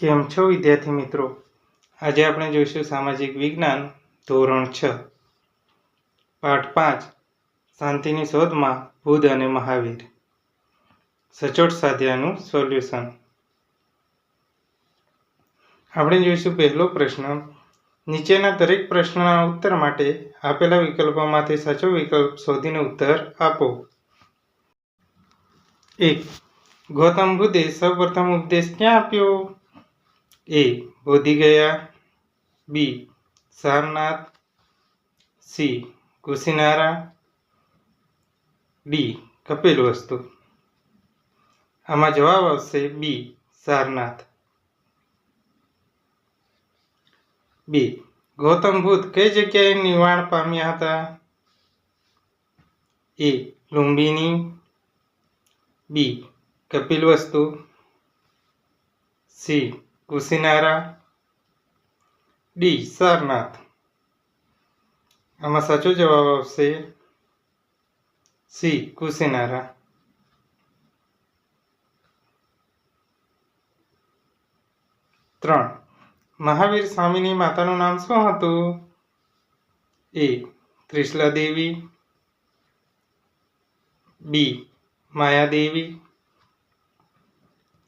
કેમ છો, વિદ્યાર્થી મિત્રો? આજે આપણે જોઈશું સામાજિક વિજ્ઞાન ધોરણ છ, પાઠ પાંચ, શાંતિની શોધમાં બુદ્ધ અને મહાવીર. સચોટ સાધ્યાનું સોલ્યુશન. આપણે જોઈશું પહેલો પ્રશ્ન. નીચેના દરેક પ્રશ્નના ઉત્તર માટે આપેલા વિકલ્પોમાંથી સાચો વિકલ્પ શોધીને ઉત્તર આપો. એક. ગૌતમ બુદ્ધે સૌપ્રથમ ઉપદેશ ક્યાં આપ્યો? A Bodhgaya B Sarnath. C Kushinara. D Kapilvastu. આમાં જવાબ આવશે બી સારનાથ. બી ગૌતમ બુદ્ધ કઈ જગ્યાએ નિવાણ પામ્યા હતા? એ Lumbini. B Kapilvastu. C Kushinara. D Sarnath. આમાં સાચો જવાબ આવશે સી કુશીનારા. ત્રણ. મહાવીર સ્વામીની માતાનું નામ શું હતું? A Trishala Devi B Mayadevi.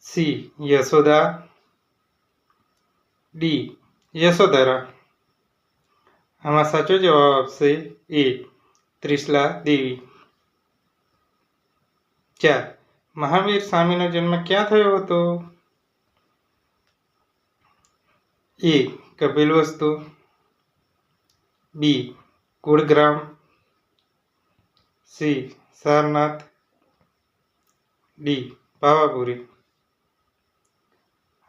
C Yashoda. D Yashodhara આમાં સાચો જવાબ આવશે એ ત્રિશલા દેવી ચાર મહાવીર સ્વામીનો જન્મ ક્યાં થયો હતો એ Kapilvastu B Kulgram C Sarnath D Pawapuri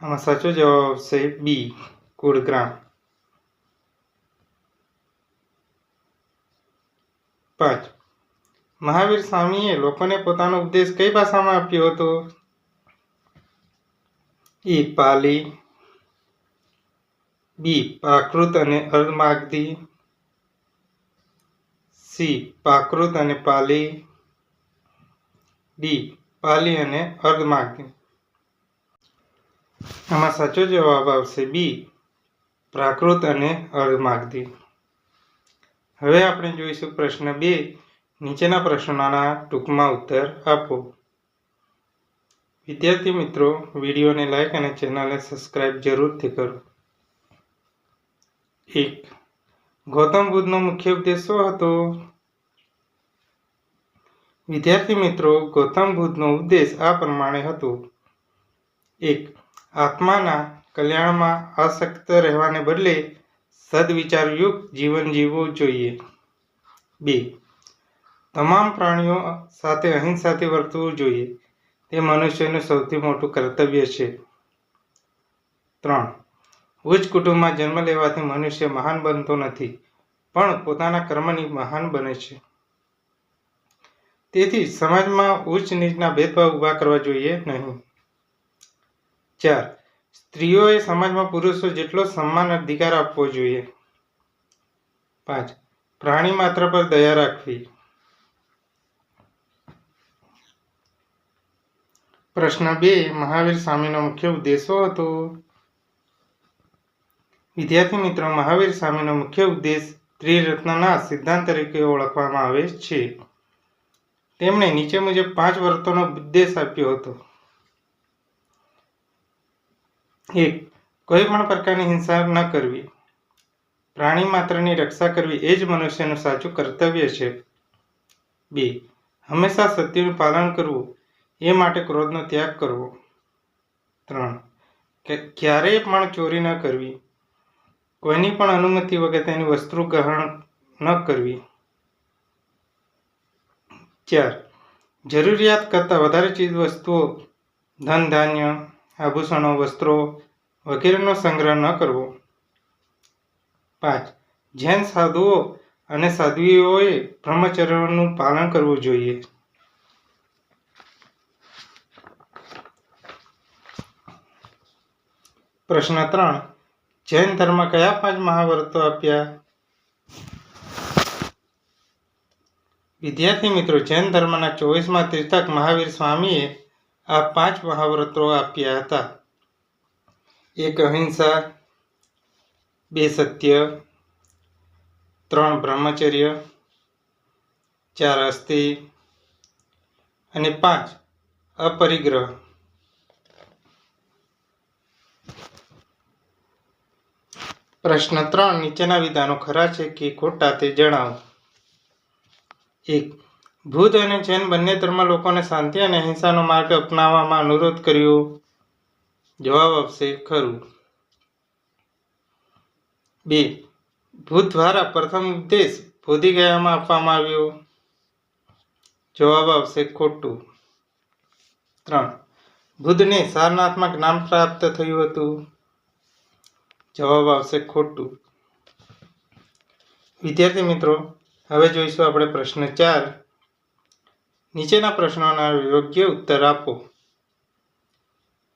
આમાં સાચો જવાબ આવશે બી કુળગ્રામ પાંચ. મહાવીર સ્વામીએ લોકોને પોતાનો ઉપદેશ કઈ ભાષામાં આપ્યો હતો? એ પાલી. બી પ્રાકૃત અને અર્ધમાગધી. સી પ્રાકૃત અને પાલી. ડી પાલી અને અર્ધમાગધી. આમાં સાચો જવાબ આવશે બી, પ્રાકૃત અને અર્ધમાગધી હવે આપણે જોઈશું પ્રશ્ન બે, નીચેના પ્રશ્નોના ટૂંકમાં ઉત્તર આપો. વિદ્યાર્થી મિત્રો, વિડીયોને લાઈક અને ચેનલને સબસ્ક્રાઇબ જરૂરથી કરો. એક, ગૌતમ બુદ્ધનો મુખ્ય ઉદ્દેશ શું હતો? વિદ્યાર્થી મિત્રો, ગૌતમ બુદ્ધનો ઉદ્દેશ આ પ્રમાણે હતો. એક આત્માના કલ્યાણમાં આસક્ત રહેવાને બદલે સદવિચારયુક્ત જીવન જીવવું જોઈએ. બે. તમામ પ્રાણીઓ સાથે અહિંસાથી વર્તવું જોઈએ. તે મનુષ્યનું સૌથી મોટું કર્તવ્ય છે. ત્રણ. ઉચ્ચ કુટુંબમાં જન્મ લેવાથી મનુષ્ય મહાન બનતો નથી, પણ પોતાના કર્મની મહાન બને છે. તેથી સમાજમાં ઉચ્ચ નીચના ભેદભાવ ઊભા કરવા જોઈએ નહીં. ચાર. સ્ત્રીઓએ સમાજમાં પુરુષો જેટલો સન્માન અધિકાર આપવો જોઈએ. પાંચ. પ્રાણી માત્ર પર દયા રાખવી. પ્રશ્ન બે. મહાવીર સ્વામીનો મુખ્ય ઉદ્દેશો હતો. વિદ્યાર્થી મિત્રો, મહાવીર સ્વામીનો મુખ્ય ઉદ્દેશ ત્રિરત્નના સિદ્ધાંત તરીકે ઓળખવામાં આવે છે. તેમણે નીચે મુજબ પાંચ વર્તોનો ઉદ્દેશ આપ્યો હતો. એક કોઈ પણ પ્રકારની હિંસા ન કરવી. પ્રાણી માત્રની રક્ષા કરવી એ જ મનુષ્યનું સાચું કર્તવ્ય છે. બે, હંમેશા સત્યનું પાલન કરવું એ માટે ક્રોધનો ત્યાગ કરવો. ત્રણ ક્યારેય પણ ચોરી ન કરવી. કોઈની પણ અનુમતિ વગર તેની વસ્તુ ગ્રહણ ન કરવી. ચાર, જરૂરિયાત કરતાં વધારે ચીજ વસ્તુઓ ધન, ધાન્ય આભૂષણો, વસ્ત્રો વગેરેનો સંગ્રહ ન કરવો. પાંચ. જૈન સાધુઓ અને સાધ્વીઓએ બ્રહ્મચર્યનું પાલન કરવું જોઈએ. પ્રશ્ન ત્રણ. જૈન ધર્મ કયા પાંચ મહાવ્રતો આપ્યા? વિદ્યાર્થી મિત્રો, જૈન ધર્મના ચોવીસમાં તીર્થક મહાવીર સ્વામીએ આ પાંચ મહાવ્રતો આપ્યા હતા. એક અહિંસા, બે સત્ય, ત્રણ બ્રહ્મચર્ય, ચાર અસ્થિ અને પાંચ અપરિગ્રહ. પ્રશ્ન ત્રણ નીચેના વિધાનો ખરા છે કે ખોટા તે જણાવો. એક બુદ્ધ અને જૈન બંને ધર્મ લોકોને શાંતિ અને અહિંસાનો માર્ગ અપનાવવામાં અનુરોધ કર્યો. જવાબ આપશે ખરું. બે. બુદ્ધ દ્વારા પ્રથમ ઉપદેશ બોધિગયામાં આપવામાં આવ્યો. જવાબ આવશે ખોટું. ત્રણ. બુદ્ધને સારનાથમાં જ્ઞાન પ્રાપ્ત થયું હતું. જવાબ આવશે ખોટું. વિદ્યાર્થી મિત્રો, હવે જોઈશું આપણે પ્રશ્ન ચાર. નીચેના પ્રશ્નોના યોગ્ય ઉત્તર આપો.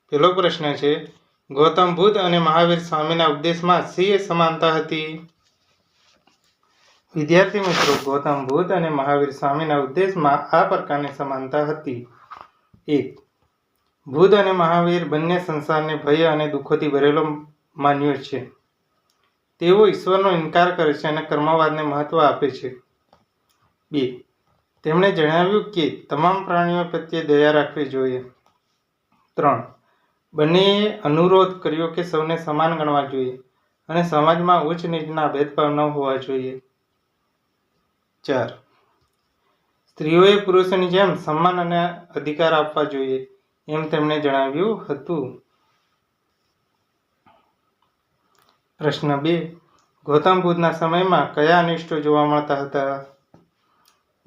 પહેલો પ્રશ્ન છે, ગૌતમ બુદ્ધ અને મહાવીર સ્વામીના ઉપદેશમાં શી સમાનતા હતી? વિદ્યાર્થી મિત્રો, ગૌતમ બુદ્ધ અને મહાવીર સ્વામીના ઉપદેશમાં આ પ્રકારની સમાનતા હતી. એક, બુદ્ધ અને મહાવીર બંને સંસારને ભય અને દુઃખોથી ભરેલો માન્યો છે. તેઓ ઈશ્વરનો ઇનકાર કરે છે અને કર્મવાદને મહત્વ આપે છે. બે તેમણે જણાવ્યું કે તમામ પ્રાણીઓ પ્રત્યે દયા રાખવી જોઈએ. ત્રણ. બંનેએ અનુરોધ કર્યો કે સૌને સમાન ગણવા જોઈએ અને સમાજમાં ઉચ્ચ નીચના ભેદભાવ ન હોવા જોઈએ. ચાર. સ્ત્રીઓએ પુરુષોની જેમ સન્માન અને અધિકાર આપવા જોઈએ એમ તેમણે જણાવ્યું હતું. પ્રશ્ન બે. ગૌતમ બુદ્ધના સમયમાં કયા અનિષ્ટો જોવા મળતા હતા?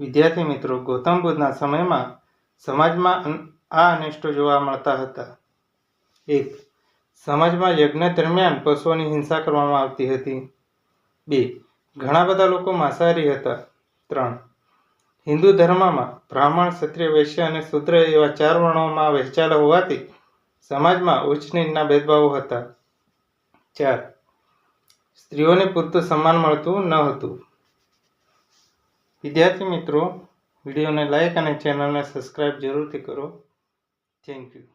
વિદ્યાર્થી મિત્રો, ગૌતમ બુદ્ધના સમયમાં સમાજમાં આ અનિષ્ટો જોવા મળતા હતા. એક, સમાજમાં યજ્ઞ દરમિયાન પશુઓની હિંસા કરવામાં આવતી હતી. બે, ઘણા બધા લોકો માંસાહારી હતા. ત્રણ, હિન્દુ ધર્મમાં બ્રાહ્મણ, ક્ષત્રિય, વૈશ્ય અને શૂદ્ર એવા ચાર વર્ણોમાં વહેંચાયેલા હોવાથી સમાજમાં ઉચ્ચ નીચના ભેદભાવો હતા. ચાર, સ્ત્રીઓને પૂરતું સન્માન મળતું ન હતું. વિદ્યાર્થી મિત્રો વિડીયોને લાઈક અને ચેનલને સબસ્ક્રાઈબ જરૂરથી કરો. Thank you